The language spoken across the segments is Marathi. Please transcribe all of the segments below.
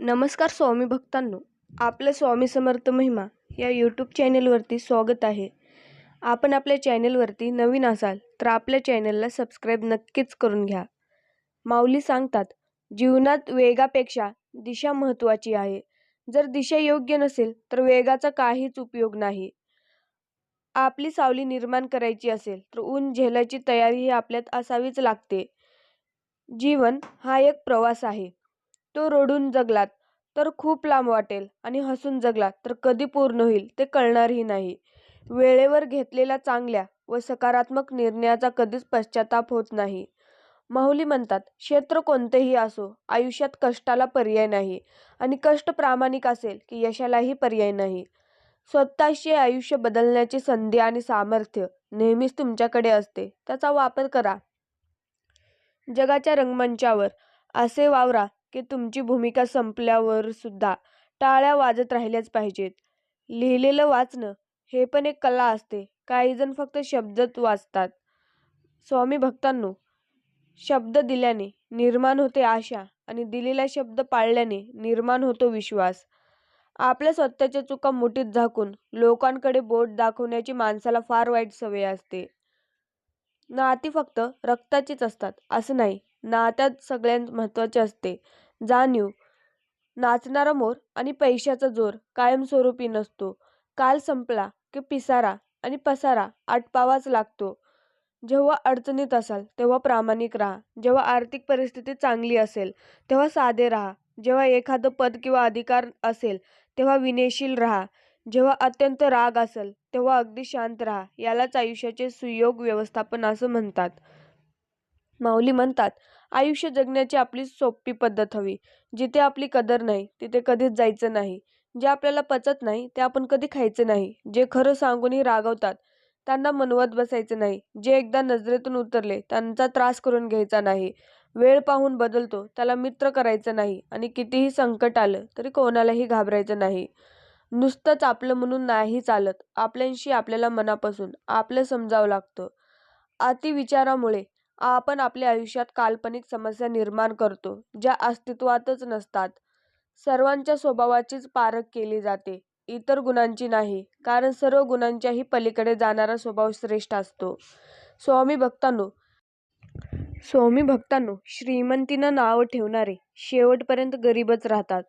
नमस्कार स्वामी भक्तांनो आपलं स्वामी समर्थ महिमा या यूट्यूब चॅनेलवरती स्वागत आहे. आपण आपल्या चॅनेलवरती नवीन असाल तर आपल्या चॅनेलला सबस्क्राईब नक्कीच करून घ्या. माऊली सांगतात जीवनात वेगापेक्षा दिशा महत्त्वाची आहे. जर दिशा योग्य नसेल तर वेगाचा काहीच उपयोग नाही. आपली सावली निर्माण करायची असेल तर ऊन झेलायची तयारी ही आपल्यात असावीच लागते. जीवन हा एक प्रवास आहे. तो रडून जगलात तर खूप लांब वाटेल आणि हसून जगलात तर कधी पूर्ण होईल ते कळणारही नाही. वेळेवर घेतलेल्या चांगल्या व सकारात्मक निर्णयाचा कधीच पश्चाताप होत नाही. माऊली म्हणतात क्षेत्र कोणतेही असो आयुष्यात कष्टाला पर्याय नाही आणि कष्ट प्रामाणिक असेल की यशालाही पर्याय नाही. स्वतःचे आयुष्य बदलण्याची संधी आणि सामर्थ्य नेहमीच तुमच्याकडे असते त्याचा वापर करा. जगाच्या रंगमंचावर असे वावरा की तुमची भूमिका संपल्यावर सुद्धा टाळ्या वाजत राहिल्याच पाहिजेत. लिहिलेलं वाचणं हे पण एक कला असते. काही जण फक्त शब्दच वाचतात. स्वामी भक्तांनो शब्द दिल्याने निर्माण होते आशा आणि दिलेला शब्द पाळल्याने निर्माण होतो विश्वास. आपल्या स्वतःच्या चुका मुठीत झाकून लोकांकडे बोट दाखवण्याची माणसाला फार वाईट सवय असते. नाती फक्त रक्ताचीच असतात असं नाही. नात्यात सगळ्यात महत्त्वाचे असते. जाणीव नाचणारा मोर आणि पैशाचा जोर कायमस्वरूपी नसतो. काल संपला की पिसारा आणि पसारा आटपावाच लागतो. जेव्हा अडचणीत असाल तेव्हा प्रामाणिक राहा. जेव्हा आर्थिक परिस्थिती चांगली असेल तेव्हा साधे राहा. जेव्हा एखादं पद किंवा अधिकार असेल तेव्हा विनयशील राहा. जेव्हा अत्यंत राग असेल तेव्हा अगदी शांत राहा. यालाच आयुष्याचे सुयोग व्यवस्थापन असं म्हणतात. माऊली म्हणतात आयुष्य जगण्याची आपली सोपी पद्धत हवी. जिथे आपली कदर नाही तिथे कधीच जायचं नाही. जे आपल्याला पचत नाही ते आपण कधी खायचं नाही. जे खरं सांगूनही रागवतात त्यांना मनवत बसायचं नाही. जे एकदा नजरेतून उतरले त्यांचा त्रास करून घ्यायचा नाही. वेळ पाहून बदलतो त्याला मित्र करायचं नाही. आणि कितीही संकट आलं तरी कोणालाही घाबरायचं नाही. नुसतंच आपलं म्हणून नाही चालत. आपल्याशी आपल्याला मनापासून आपलं समजावं लागतं. अतिविचारामुळे आपण आपल्या आयुष्यात काल्पनिक समस्या निर्माण करतो ज्या अस्तित्वातच नसतात. सर्वांच्या स्वभावाचीच पारख केली जाते. इतर गुणांची नाही कारण सर्व गुणांच्याही पलीकडे जाणारा स्वभाव श्रेष्ठ असतो. स्वामी भक्तांनो स्वामी भक्तांनो श्रीमंतीनं नावं ठेवणारे शेवटपर्यंत गरीबच राहतात.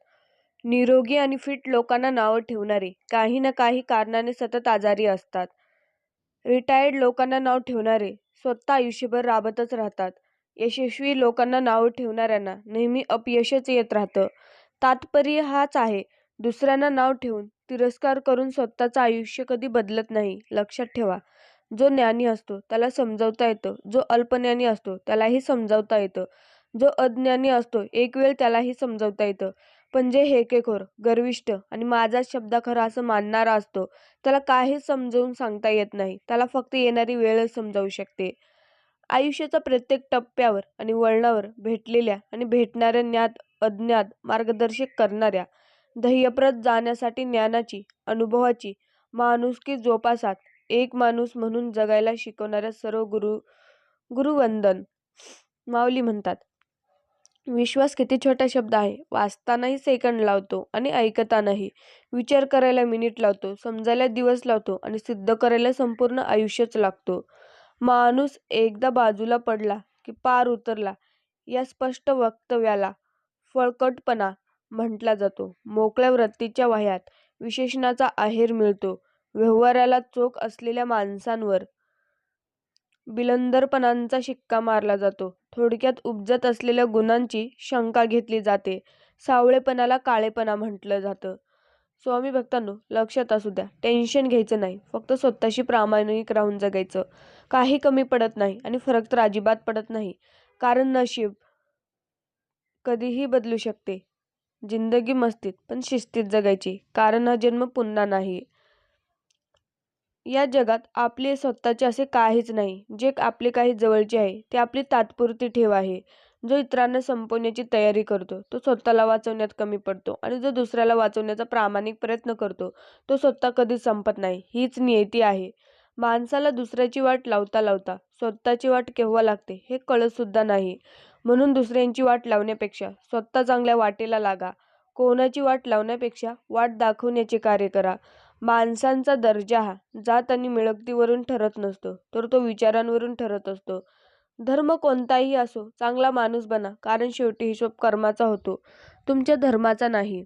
निरोगी आणि फिट लोकांना नावं ठेवणारे काही ना काही कारणाने सतत आजारी असतात. रिटायर्ड लोकांना नाव ठेवणारे स्वतः आयुष्यभर राबतच राहतात. यशस्वी लोकांना नावं ठेवणाऱ्यांना नेहमी अपयशच येत राहतं. तात्पर्य हाच आहे दुसऱ्यांना नाव ठेवून तिरस्कार करून स्वतःचं आयुष्य कधी बदलत नाही लक्षात ठेवा. जो ज्ञानी असतो त्याला समजावता येतं. जो अल्पज्ञानी असतो त्यालाही समजावता येतं. जो अज्ञानी असतो एक वेळ त्यालाही समजावता येतं. पण जे हेकेखोर गर्विष्ठ आणि माझाच शब्द खरा असं मानणारा असतो त्याला काहीच समजावून सांगता येत नाही. त्याला फक्त येणारी वेळच समजावू शकते. आयुष्याच्या प्रत्येक टप्प्यावर आणि वळणावर भेटलेल्या आणि भेटणाऱ्या ज्ञात अज्ञात मार्गदर्शक करणाऱ्या ध्येयप्रत जाण्यासाठी ज्ञानाची अनुभवाची माणुसकी जोपासात एक माणूस म्हणून जगायला शिकवणाऱ्या सर्व गुरु गुरुवंदन माऊली म्हणतात. विश्वास किती छोटा शब्द आहे? वाचतानाही सेकंड लावतो आणि ऐकतानाही. विचार करायला मिनिट लावतो समजायला दिवस लावतो आणि सिद्ध करायला संपूर्ण आयुष्यच लागतो. माणूस एकदा बाजूला पडला की पार उतरला या स्पष्ट वक्तव्याला फळकटपणा म्हटला जातो. मोकळ्या वृत्तीच्या वह्यात विशेषणाचा आहेर मिळतो. व्यवहाराला चोख असलेल्या माणसांवर बिलंदरपणांचा शिक्का मारला जातो. थोडक्यात उपजत असलेल्या गुणांची शंका घेतली जाते. सावळेपणाला काळेपणा म्हटलं जातं. स्वामी भक्तांनो लक्षात असू द्या टेन्शन घ्यायचं नाही. फक्त स्वतःशी प्रामाणिक राहून जगायचं. काही कमी पडत नाही आणि फरक तर अजिबात पडत नाही. कारण नशीब कधीही बदलू शकते. जिंदगी मस्तीत पण शिस्तीत जगायची. कारण हा जन्म पुन्हा नाही. या जगात आपले स्वतःचे असे काहीच नाही. जे आपले काही जवळचे आहे ते आपली तात्पुरती ठेव आहे. जो इतरांना संपवण्याची तयारी करतो तो स्वतःला वाचवण्यात कमी पडतो आणि जो दुसऱ्याला वाचवण्याचा प्रामाणिक प्रयत्न करतो तो स्वतः कधीच संपत नाही. हीच नियती आहे. माणसाला दुसऱ्याची वाट लावता लावता स्वतःची वाट केव्हा लागते हे कळतसुद्धा नाही. म्हणून दुसऱ्यांची वाट लावण्यापेक्षा स्वतः चांगल्या वाटेला लागा. कोणाची वाट लावण्यापेक्षा वाट दाखवण्याचे कार्य करा. माणसांचा दर्जा हा जात आणि मिळकतीवरून ठरत नसतो तर तो विचारांवरून ठरत असतो. धर्म कोणताही असो चांगला माणूस बना कारण शेवटी हिशोब कर्माचा होतो तुमच्या धर्माचा नाही.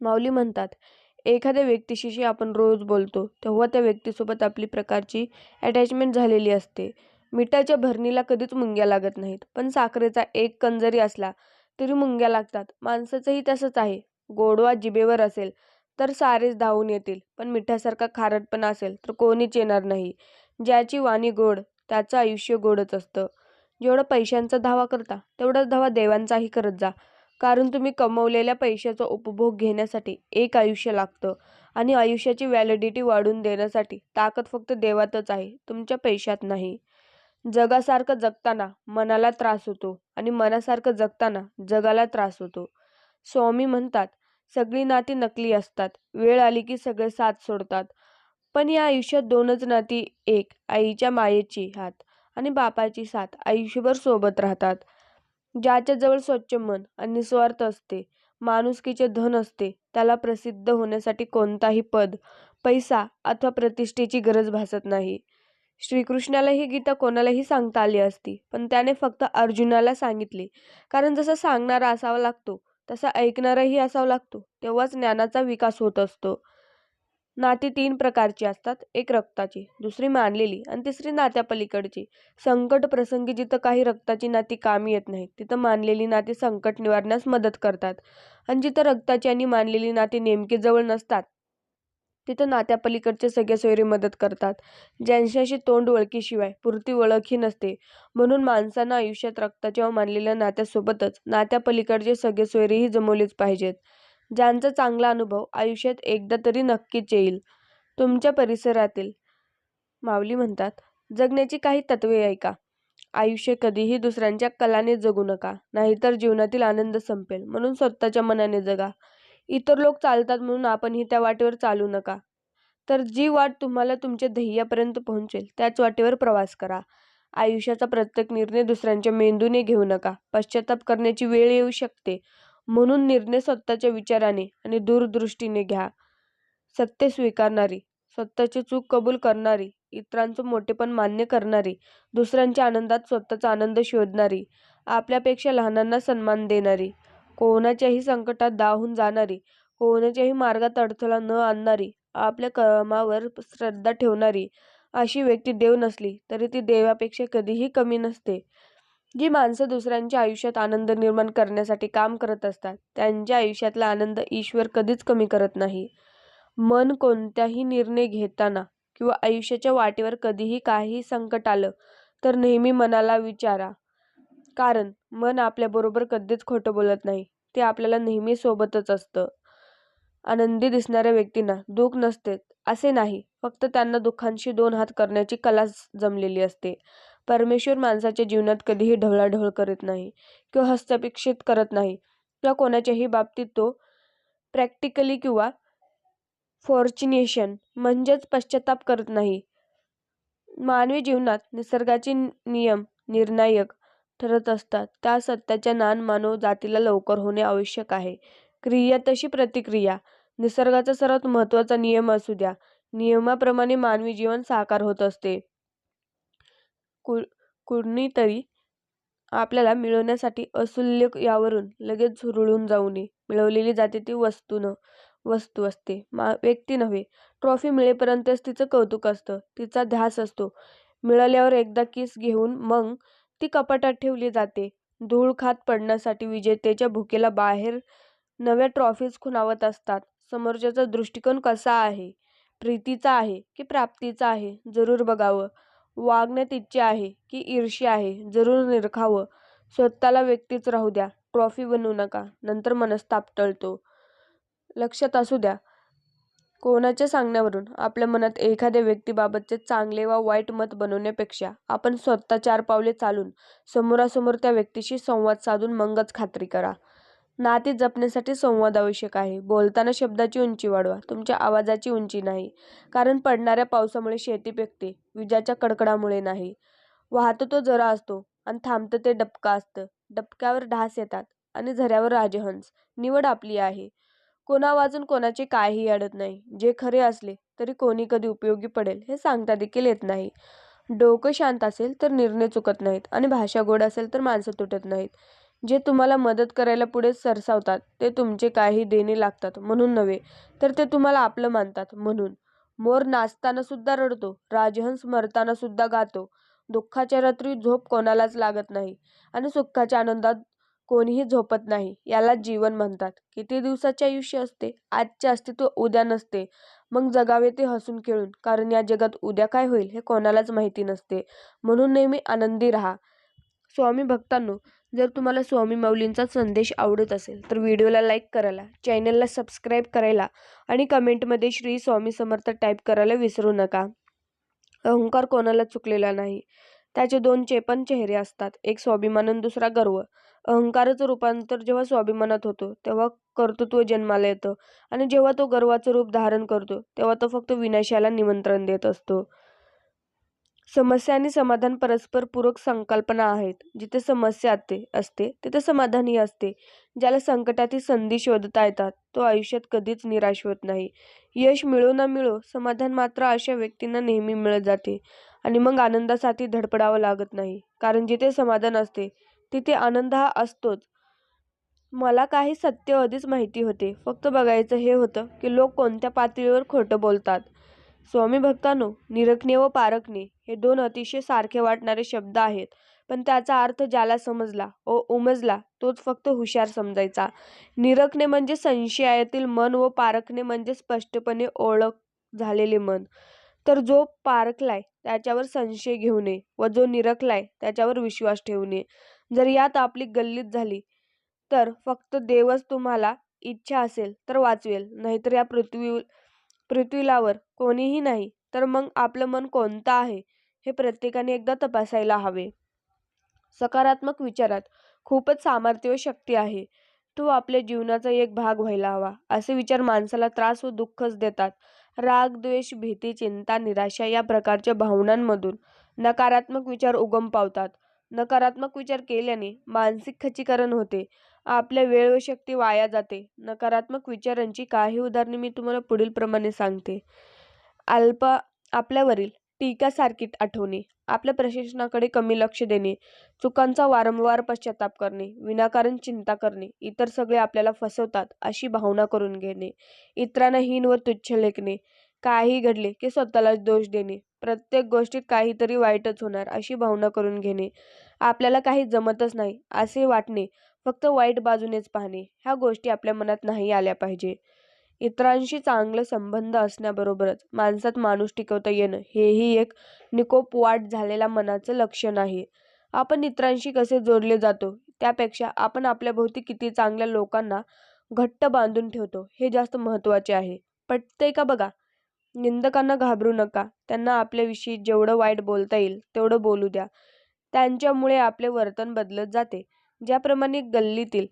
माऊली म्हणतात एखाद्या व्यक्तीशी आपण रोज बोलतो तेव्हा त्या व्यक्तीसोबत आपली प्रकारची अटॅचमेंट झालेली असते. मिठाच्या भरणीला कधीच मुंग्या लागत नाहीत पण साखरेचा एक कण जरी असला तरी मुंग्या लागतात. माणसाचंही तसंच आहे. गोडवा जिभेवर असेल तर सारेच धावून येतील. पण मिठासारखा खारटपणा असेल तर कोणीच येणार नाही. ज्याची वाणी गोड त्याचं आयुष्य गोडच असतं. जेवढं पैशांचा धावा करता तेवढाच धावा देवांचाही करत जा. कारण तुम्ही कमवलेल्या पैशाचा उपभोग घेण्यासाठी एक आयुष्य लागतं. आणि आयुष्याची व्हॅलिडिटी वाढवून देण्यासाठी ताकद फक्त देवातच आहे तुमच्या पैशात नाही. जगासारखं जगताना मनाला त्रास होतो आणि मनासारखं जगताना जगाला त्रास होतो. स्वामी म्हणतात सगळी नाती नकली असतात. वेळ आली की सगळे साथ सोडतात. पण या आयुष्यात दोनच नाती एक आईच्या मायेची हात आणि बापाची साथ आयुष्यभर सोबत राहतात. ज्याच्याजवळ स्वच्छ मन आणि निस्वार्थ असते माणुसकीचे धन असते त्याला प्रसिद्ध होण्यासाठी कोणताही पद पैसा अथवा प्रतिष्ठेची गरज भासत नाही. श्रीकृष्णाला ही गीता कोणालाही सांगता आली असती पण त्याने फक्त अर्जुनाला सांगितली. कारण जसा सांगणारा असावा लागतो तसा ऐकणाराही असावा लागतो. तेव्हाच ज्ञानाचा विकास होत असतो. नाती तीन प्रकारची असतात. एक रक्ताची दुसरी मानलेली आणि तिसरी नात्यापलीकडची. संकट प्रसंगी जिथं काही रक्ताची नाती कामी येत नाही तिथं मानलेली नाती संकट निवारण्यास मदत करतात. आणि जिथं रक्ताची आणि मानलेली नाती नेमकी जवळ नसतात तिथं नात्यापलीकडचे सगळे सोयरे मदत करतात. ज्यांच्याशी तोंड ओळखीशिवाय पुरती ओळखही नसते. म्हणून माणसानं आयुष्यात रक्ताच्या व मानलेल्या नात्यासोबतच नात्यापलीकडचे सगळे सोयरेही जमवलेच पाहिजेत. ज्यांचा चांगला अनुभव आयुष्यात एकदा तरी नक्कीच येईल. तुमच्या परिसरातील माऊली म्हणतात जगण्याची काही तत्वे ऐका. आयुष्य कधीही दुसऱ्यांच्या कलाने जगू नका. नाहीतर जीवनातील आनंद संपेल. म्हणून स्वतःच्या मनाने जगा. इतर लोक चालतात म्हणून आपणही त्या वाटेवर चालू नका. तर जी वाट तुम्हाला तुमच्या ध्येयापर्यंत पोहोचेल त्याच वाटेवर प्रवास करा. आयुष्याचा प्रत्येक निर्णय दुसऱ्यांच्या मेंदूने घेऊ नका. पश्चाताप करण्याची वेळ येऊ शकते. म्हणून निर्णय स्वतःच्या विचाराने आणि दूरदृष्टीने घ्या. सत्य स्वीकारणारी स्वतःची चूक कबूल करणारी इतरांचं मोठेपण मान्य करणारी दुसऱ्यांच्या आनंदात स्वतःचा आनंद शोधणारी आपल्यापेक्षा लहानांना सन्मान देणारी कोणाच्याही संकटात दाहून जाणारी कोणाच्याही मार्गात अडथळा न आणणारी आपल्या कामावर श्रद्धा ठेवणारी अशी व्यक्ती देव नसली तरी ती देवापेक्षा कधीही कमी नसते. जी माणसं दुसऱ्यांच्या आयुष्यात आनंद निर्माण करण्यासाठी काम करत असतात त्यांच्या आयुष्यातला आनंद ईश्वर कधीच कमी करत नाही. मन कोणत्याही निर्णय घेताना किंवा आयुष्याच्या वाटेवर कधीही काही संकट आलं तर नेहमी मनाला विचारा कारण मन आपल्याबरोबर कधीच खोटं बोलत नाही. ते आपल्याला नेहमी सोबतच असतं. आनंदी दिसणाऱ्या व्यक्तींना दुःख नसते असे नाही. फक्त त्यांना दुःखांशी दोन हात करण्याची कला जमलेली असते. परमेश्वर माणसाच्या जीवनात कधीही ढवळाढवळ करत नाही किंवा हस्तपेक्षित करत नाही. किंवा कोणाच्याही बाबतीत तो प्रॅक्टिकली किंवा फॉर्च्युनेशन म्हणजेच पश्चाताप करत नाही. मानवी जीवनात निसर्गाचे नियम निर्णायक ठरत असतात. त्या सत्याच्या ज्ञान मानव जातीला लवकर होणे आवश्यक आहे. क्रिया तशी प्रतिक्रिया. निसर्गाचा सर्वात महत्त्वाचा नियम असू द्या. नियमाप्रमाणे मानवी जीवन साकार होत असते. कु कुणीतरी आपल्याला मिळवण्यासाठी असुल्य यावरून लगेच झुरळून जाऊ नये मिळवलेली जाते ती वस्तून वस्तू असते. मा व्यक्ती नव्हे. ट्रॉफी मिळेपर्यंतच तिचं कौतुक असतं. तिचा ध्यास असतो. मिळाल्यावर एकदा किस घेऊन मग ती कपाटात ठेवली जाते. धूळ खात पडण्यासाठी विजेतेच्या भुकेला बाहेर नव्या ट्रॉफीज खुणावत असतात. समोरच्याचा दृष्टिकोन कसा आहे? प्रीतीचा आहे की प्राप्तीचा आहे? जरूर बघावं. वागण्यात इच्छा आहे की ईर्ष्या आहे? जरूर निरखावं. स्वतःला व्यक्तीच राहू द्या. ट्रॉफी बनवू नका. नंतर मनस्ताप टळतो. लक्षात असू द्या. कोणाच्या सांगण्यावरून? आपल्या मनात एखाद्या व्यक्तीबाबतचे चांगले वा वाईट मत बनवण्यापेक्षा आपण स्वतः चार पावले चालून समोरासमोर त्या व्यक्तीशी संवाद साधून मगच खात्री करा. नाती जपण्यासाठी संवाद आवश्यक आहे. बोलताना शब्दाची उंची वाढवा. तुमच्या आवाजाची उंची नाही. कारण पडणाऱ्या पावसामुळे शेती पेकते. विजाच्या कडकडामुळे नाही. वाहतो तो जरा असतो आणि थांबतं ते डबका असतं. डबक्यावर ढास येतात आणि झऱ्यावर राजहंस निवड आपली आहे. कोणा कोणाची कोणाचे काहीही अडत नाही. जे खरे असले तरी कोणी कधी उपयोगी पडेल हे सांगता देखील येत नाही. डोकं शांत असेल तर निर्णय चुकत नाहीत आणि भाषा गोड असेल तर माणसं तुटत नाहीत. जे तुम्हाला मदत करायला पुढे सरसावतात ते तुमचे काही देणे लागतात म्हणून नव्हे तर ते तुम्हाला आपलं मानतात म्हणून. मोर नाचताना सुद्धा रडतो राजहंस मरताना सुद्धा गातो. दुःखाच्या रात्री झोप कोणालाच लागत नाही आणि सुखाच्या आनंदात कोणीही झोपत नाही. याला जीवन म्हणतात. किती दिवसाचे आयुष्य असते? आजचे अस्तित्व उद्या नसते. मग जगावे ते हसून खेळून. कारण या जगात उद्या काय होईल हे कोणालाच माहिती नसते. म्हणून नेहमी आनंदी राहा. स्वामी भक्तांनो जर तुम्हाला स्वामी माऊलींचा संदेश आवडत असेल तर व्हिडिओला लाईक करायला चॅनलला सबस्क्राईब करायला आणि कमेंटमध्ये श्री स्वामी समर्थ टाईप करायला विसरू नका. अहंकार कोणाला चुकलेला नाही. त्याचे दोन चेपन चेहरे असतात. एक स्वाभिमान दुसरा गर्व. अहंकाराचं रूपांतर जेव्हा स्वाभिमानात होतो तेव्हा कर्तृत्व जन्माला येतं. आणि जेव्हा तो गर्वाचं रूप धारण करतो तेव्हा तो फक्त विनाशाला निमंत्रण देत असतो. समस्या आणि समाधान परस्पर पूरक संकल्पना आहेत. जिथे समस्या असते असते तिथे समाधानही असते. ज्याला संकटातील संधी शोधता येतात तो आयुष्यात कधीच निराश होत नाही. यश मिळो ना मिळो समाधान मात्र अशा व्यक्तींना नेहमी मिळत जाते. आणि मग आनंदासाठी धडपडावं लागत नाही. कारण जिथे समाधान असते तिथे आनंद हा असतोच. मला काही सत्य आधीच माहिती होते. फक्त बघायचं हे होतं की लोक कोणत्या पातळीवर खोटं बोलतात. स्वामी भक्तांनो निरखणे व पारखणे हे दोन अतिशय सारखे वाटणारे शब्द आहेत. पण त्याचा अर्थ ज्याला समजला व उमजला तोच फक्त हुशार समजायचा. निरखणे म्हणजे संशयातील मन व पारखणे म्हणजे स्पष्टपणे ओळख झालेले मन. तर जो पारखलाय त्याच्यावर संशय घेऊ नये व जो निरखलाय त्याच्यावर विश्वास ठेवू नये. जर यात आपली गल्लीत झाली तर फक्त देवच तुम्हाला इच्छा असेल तर वाचवेल. नाहीतर या पृथ्वी पृथ्वीलावर कोणीही नाही तर मग आपलं मन कोणतं आहे हे प्रत्येकाने एकदा तपासायला हवे. सकारात्मक विचारात खूपच सामर्थ्य व शक्ती आहे. तो आपल्या जीवनाचा एक भाग व्हायला हवा असे विचार माणसाला त्रास व दुःखच देतात. राग द्वेष भीती चिंता निराशा या प्रकारच्या भावनांमधून नकारात्मक विचार उगम पावतात. नकारात्मक विचार केल्याने मानसिक खच्चीकरण होते. आपल्या वेळ व शक्ती वाया जाते. नकारात्मक विचारांची काही उदाहरणे मी तुम्हाला पुढील प्रमाणे सांगते. अल्प आपल्यावरील टीकासारखी आठवणे. आपल्या प्रशिक्षणाकडे कमी लक्ष देणे. चुकांचा वारंवार पश्चाताप करणे. विनाकारण चिंता करणे. इतर सगळे आपल्याला फसवतात अशी भावना करून घेणे. इतरांना हीन व तुच्छ लेखणे. काही घडले की स्वतःलाच दोष देणे. प्रत्येक गोष्टीत काहीतरी वाईटच होणार अशी भावना करून घेणे. आपल्याला काही जमतच नाही असे वाटणे. फक्त वाईट बाजूनेच पाहणे. ह्या गोष्टी आपल्या मनात नाही आल्या पाहिजे. इतरांशी चांगलं संबंध असण्याबरोबरच माणसात माणूस टिकवता येणं हेही एक निकोप वाट झालेल्या मनाचं लक्षण आहे. आपण इतरांशी कसे जोडले जातो त्यापेक्षा आपण आपल्याभोवती किती चांगल्या लोकांना घट्ट बांधून ठेवतो हे जास्त महत्त्वाचे आहे. पटतंय का बघा निंदकांना घाबरू नका. त्यांना आपल्याविषयी जेवढं वाईट बोलता येईल तेवढं बोलू द्या. त्यांच्यामुळे आपले वर्तन बदलत जाते. ज्याप्रमाणे गल्लीतील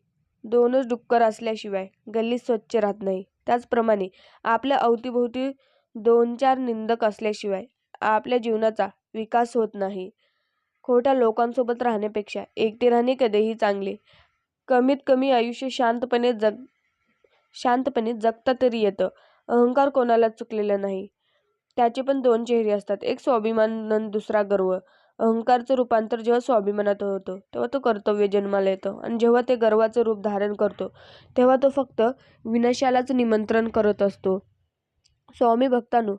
दोनच डुक्कर असल्याशिवाय गल्ली स्वच्छ राहत नाही. त्याचप्रमाणे आपल्या अवतीभोवती दोन चार निंदक असल्याशिवाय आपल्या जीवनाचा विकास होत नाही. खोट्या लोकांसोबत राहण्यापेक्षा एकटे राहणे कधीही चांगले. कमीत कमी आयुष्य शांतपणे जग शांतपणे जगता तरी येतं. अहंकार कोणाला चुकलेला नाही. त्याचे पण दोन चेहरे असतात. एक स्वाभिमान दुसरा गर्व. अहंकारचं रूपांतर जेव्हा स्वाभिमानात होतं तेव्हा तो कर्तव्य जन्माला येतं आणि जेव्हा ते गर्वाचं रूप धारण करतो तेव्हा तो फक्त विनाशालाच निमंत्रण करत असतो. स्वामी भक्तांनो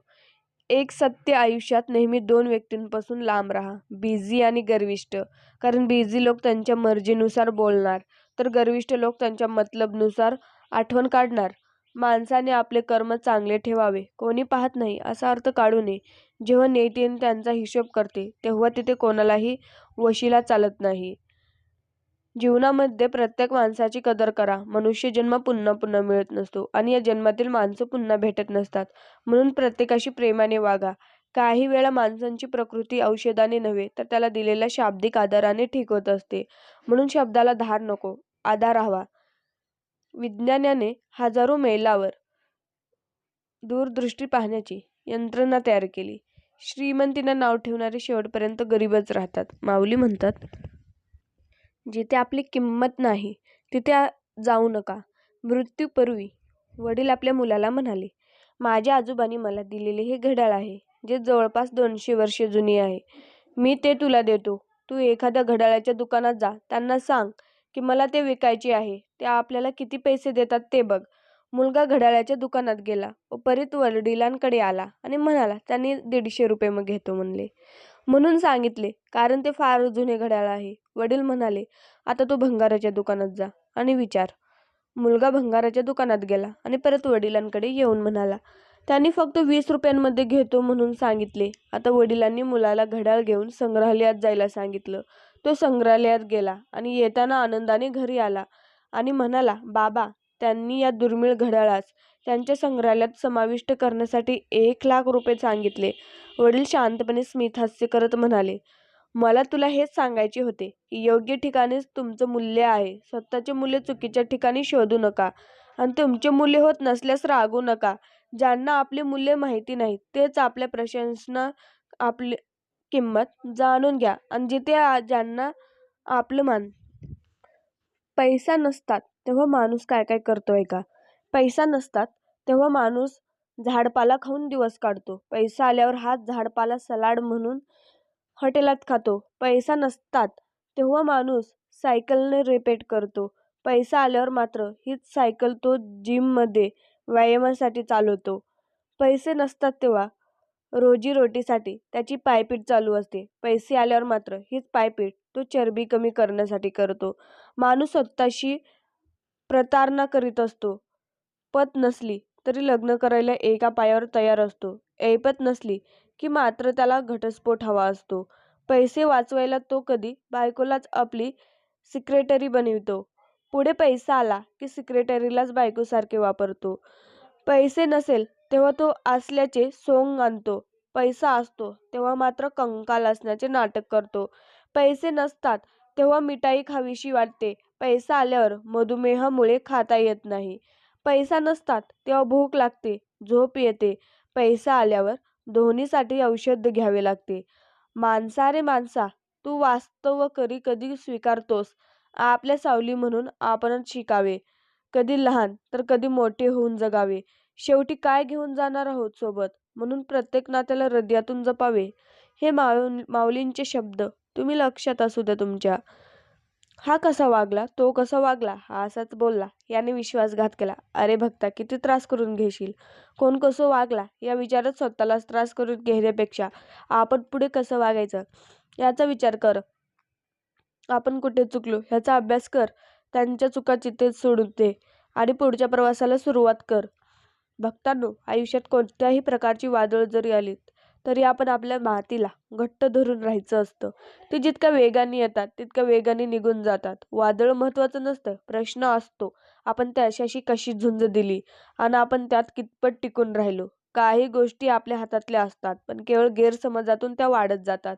एक सत्य आयुष्यात नेहमी दोन व्यक्तींपासून लांब राहा. बिझी आणि गर्विष्ठ. कारण बिझी लोक त्यांच्या मर्जीनुसार बोलणार तर गर्विष्ठ लोक त्यांच्या मतलबनुसार आठवण काढणार. माणसाने आपले कर्म चांगले ठेवावे. कोणी पाहत नाही असा अर्थ काढू नये. जेव्हा नेतीने त्यांचा हिशोब करते तेव्हा तिथे कोणालाही वशिला चालत नाही. जीवनामध्ये प्रत्येक माणसाची कदर करा. मनुष्य जन्म पुन्हा पुन्हा मिळत नसतो आणि या जन्मातील माणसं पुन्हा भेटत नसतात. म्हणून प्रत्येकाशी प्रेमाने वागा. काही वेळा माणसांची प्रकृती औषधाने नव्हे तर त्याला दिलेल्या शाब्दिक आधाराने ठीक होत असते. म्हणून शब्दाला धार नको आधार हवा विज्ञानाने हजारो मैलावर दूरदृष्टी पाहण्याची यंत्रणा तयार केली. श्रीमंतींना नाव ठेवणारे शेवटपर्यंत गरीबच राहतात. माऊली म्हणतात जिथे आपली किंमत नाही तिथे जाऊ नका. मृत्यूपूर्वी वडील आपल्या मुलाला म्हणाले माझ्या आजोबांनी मला दिलेले हे घड्याळ आहे जे जवळपास दोनशे वर्षे जुने आहे. मी ते तुला देतो. तू एखाद्या घड्याळाच्या दुकानात जा. त्यांना सांग की मला ते विकायचे आहे. ते आपल्याला किती पैसे देतात ते बघ. मुलगा घड्याळाच्या दुकानात गेला. व परत वडिलांकडे आला आणि म्हणाला त्यांनी दीडशे रुपये मग घेतो म्हणले. म्हणून सांगितले कारण ते फार जुने घड्याळ आहे. वडील म्हणाले आता तू भंगाराच्या दुकानात जा आणि विचार. मुलगा भंगाराच्या दुकानात गेला आणि परत वडिलांकडे येऊन म्हणाला त्यांनी फक्त वीस रुपयांमध्ये घेतो म्हणून सांगितले. आता वडिलांनी मुलाला घड्याळ घेऊन संग्रहालयात जायला सांगितलं. तो संग्रहालयात गेला आणि येताना आनंदाने घरी आला आणि म्हणाला बाबा त्यांनी या दुर्मिळ घड्याळास त्यांच्या संग्रहालयात समाविष्ट करण्यासाठी एक लाख रुपये सांगितले. वडील शांतपणे स्मितहास्य करत म्हणाले मला तुला हेच सांगायचे होते की योग्य ठिकाणीच तुमचं मूल्य आहे. स्वतःचे मूल्य चुकीच्या ठिकाणी शोधू नका आणि तुमचे मूल्य होत नसल्यास रागू नका. ज्यांना आपले मूल्य माहिती नाही तेच आपल्या प्रशंसना आपले किंमत जाणून घ्या आणि जिथे ज्यांना आपलं मान पैसा नसतात तेव्हा माणूस काय काय करतो आहे का? पैसा नसतात तेव्हा माणूस झाडपाला खाऊन दिवस काढतो. पैसा आल्यावर हाच झाडपाला सलाड म्हणून हॉटेलात खातो. पैसा नसतात तेव्हा माणूस सायकलने रिपेट करतो. पैसा आल्यावर मात्र हीच सायकल तो जिममध्ये व्यायामासाठी चालवतो. पैसे नसतात तेव्हा रोजीरोटीसाठी त्याची पायपीट चालू असते. पैसे आल्यावर मात्र हीच पायपीट तो चरबी कमी करण्यासाठी करतो. माणूस स्वतःशी प्रतारणा करीत असतो. पत नसली तरी लग्न करायला एका पायावर तयार असतो. ऐपत नसली की मात्र त्याला घटस्फोट हवा असतो. पैसे वाचवायला तो कधी बायकोलाच आपली सिक्रेटरी बनवितो. पुढे पैसा आला की सिक्रेटरीलाच बायकोसारखे वापरतो. पैसे नसेल तेव्हा तो असल्याचे सोंग आणतो. पैसा असतो तेव्हा मात्र कंकाल असण्याचे नाटक करतो. पैसे नसतात तेव्हा मिठाई खावीशी वाटते. पैसा आल्यावर मधुमेहामुळे खाता येत नाही. पैसा नसतात तेव्हा भूक लागते झोप येते. पैसा आल्यावर दोन्हीसाठी औषध घ्यावे लागते. माणसा रे माणसा तू वास्तव करी कधी स्वीकारतोस. आपल्या सावली म्हणून आपणच शिकावे. कधी लहान तर कधी मोठे होऊन जगावे. शेवटी काय घेऊन जाणार आहोत सोबत? म्हणून प्रत्येक नात्याला हृदयातून जपावे. हे माऊ माऊलींचे शब्द. तुम्ही लक्षात असू द्या तुमच्या. हा कसा वागला? तो कसा वागला? हा असाच बोलला. याने विश्वासघात केला. अरे भक्ता किती त्रास करून घेशील? कोण कसं वागला? या विचारात स्वतःलाच त्रास करून घेण्यापेक्षा आपण पुढे कसं वागायचं? याचा विचार कर. आपण कुठे चुकलो? ह्याचा अभ्यास कर. त्यांच्या चुका चितेच सोडून दे. आणि पुढच्या प्रवासाला सुरुवात कर. भक्तांनो आयुष्यात कोणत्याही प्रकारची वादळ जरी आलीत तरी आपण आपल्या मातीला घट्ट धरून राहायचं असतं. ते जितक्या वेगाने येतात तितक्या वेगाने निघून जातात. वादळ महत्त्वाचं नसतं प्रश्न असतो. आपण त्याच्याशी कशी झुंज दिली आणि आपण त्यात कितपत टिकून राहिलो? काही गोष्टी आपल्या हातातल्या असतात पण केवळ गैरसमजातून त्या वाढत जातात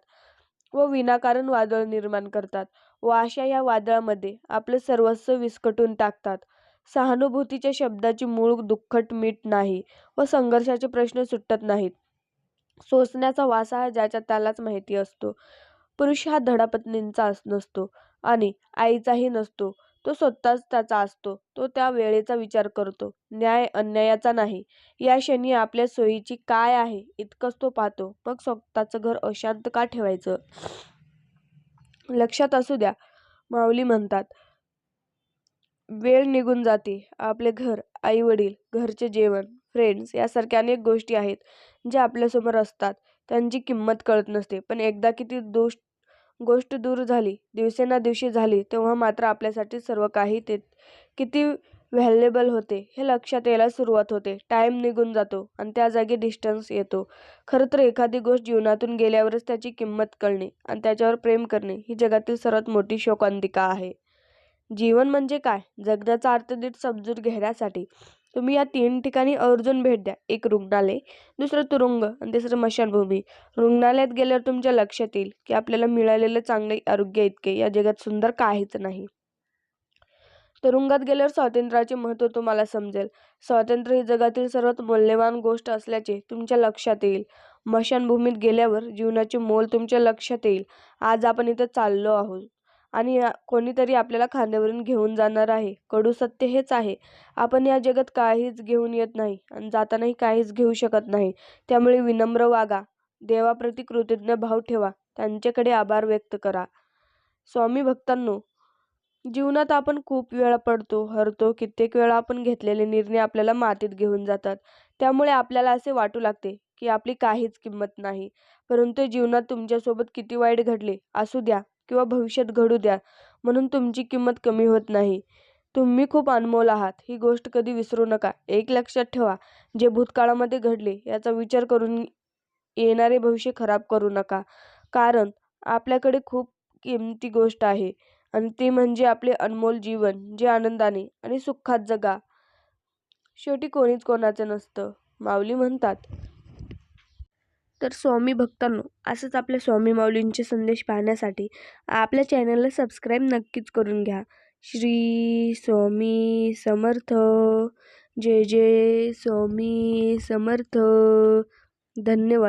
व विनाकारण वादळ निर्माण करतात व अशा या वादळामध्ये आपलं सर्वस्व विस्कटून टाकतात. सहानुभूतीच्या शब्दाची मूळ दुःखट मीठ नाही व संघर्षाचे प्रश्न सुटत नाहीत. सोसण्याचा वासा हा ज्याच्या त्यालाच माहिती असतो. पुरुष हा धडापत्नींचा नसतो आणि आईचाही नसतो. तो स्वतःच त्याचा असतो. तो त्या वेळेचा विचार करतो. न्याय अन्यायाचा नाही. या क्षणी आपल्या सोयीची काय आहे इतकंच तो पाहतो. मग स्वतःचं घर अशांत का ठेवायचं? लक्षात असू द्या माऊली म्हणतात वेळ निघून जाते. आपले घर आई वडील घरचे जेवण फ्रेंड्स यासारख्या अनेक गोष्टी आहेत ज्या आपल्यासमोर असतात. त्यांची किंमत कळत नसते. पण एकदा किती दोष गोष्ट दूर झाली दिवसेना दिवशी झाली तेव्हा मात्र आपल्यासाठी सर्व काही ते किती व्हॅल्युएबल होते हे लक्षात यायला सुरुवात होते. टाईम निघून जातो आणि त्या जागी डिस्टन्स येतो. खरं तर एखादी गोष्ट जीवनातून गेल्यावरच त्याची किंमत कळणे आणि त्याच्यावर प्रेम करणे ही जगातील सर्वात मोठी शोकांतिका आहे. जीवन म्हणजे काय? जगण्याचा अर्थ नीट समजून घेण्यासाठी तुम्ही या तीन ठिकाणी आवर्जून भेट द्या. एक रुग्णालय दुसरं तुरुंग आणि तिसरं स्मशानभूमी. रुग्णालयात गेल्यावर तुमच्या लक्षात येईल की आपल्याला मिळालेलं चांगले आरोग्य इतके या जगात सुंदर काहीच नाही. तुरुंगात गेल्यावर स्वातंत्र्याचे महत्त्व तुम्हाला समजेल. स्वातंत्र्य ही जगातील सर्वात मौल्यवान गोष्ट असल्याचे तुमच्या लक्षात येईल. स्मशानभूमीत गेल्यावर जीवनाचे मोल तुमच्या लक्षात येईल. आज आपण इथं चाललो आहोत. आणि कोणीतरी आपल्याला खांद्यावरून घेऊन जाणार आहे. कडू सत्य हेच आहे. आपण या जगात काहीच घेऊन येत नाही आणि जातानाही काहीच घेऊ शकत नाही. त्यामुळे विनम्र वागा. देवाप्रती कृतज्ञ भाव ठेवा. त्यांच्याकडे आभार व्यक्त करा. स्वामी भक्तांनो जीवनात आपण खूप वेळा पडतो हरतो. कित्येक वेळा आपण घेतलेले निर्णय आपल्याला मातीत घेऊन जातात. त्यामुळे आपल्याला असे वाटू लागते की आपली काहीच किंमत नाही. परंतु जीवनात तुमच्यासोबत किती वाईट घडले असू द्या. किंवा भविष्यात घडू द्या म्हणून तुमची किंमत कमी होत नाही. तुम्ही खूप अनमोल आहात ही गोष्ट कधी विसरू नका. एक लक्षात ठेवा जे भूतकाळामध्ये घडले याचा विचार करून येणारे भविष्य खराब करू नका. कारण आपल्याकडे खूप किमती गोष्ट आहे आणि ते म्हणजे आपले अनमोल जीवन जे आनंदाने आणि सुखात जगा. शेवटी कोणीच कोणाचं नसतं माऊली म्हणतात. तर स्वामी भक्तांनो असंच आपल्या स्वामी माऊलींचे संदेश पाहण्यासाठी आपल्या चॅनलला सबस्क्राईब नक्कीच करून घ्या. श्री स्वामी समर्थ. जय जय स्वामी समर्थ. धन्यवाद.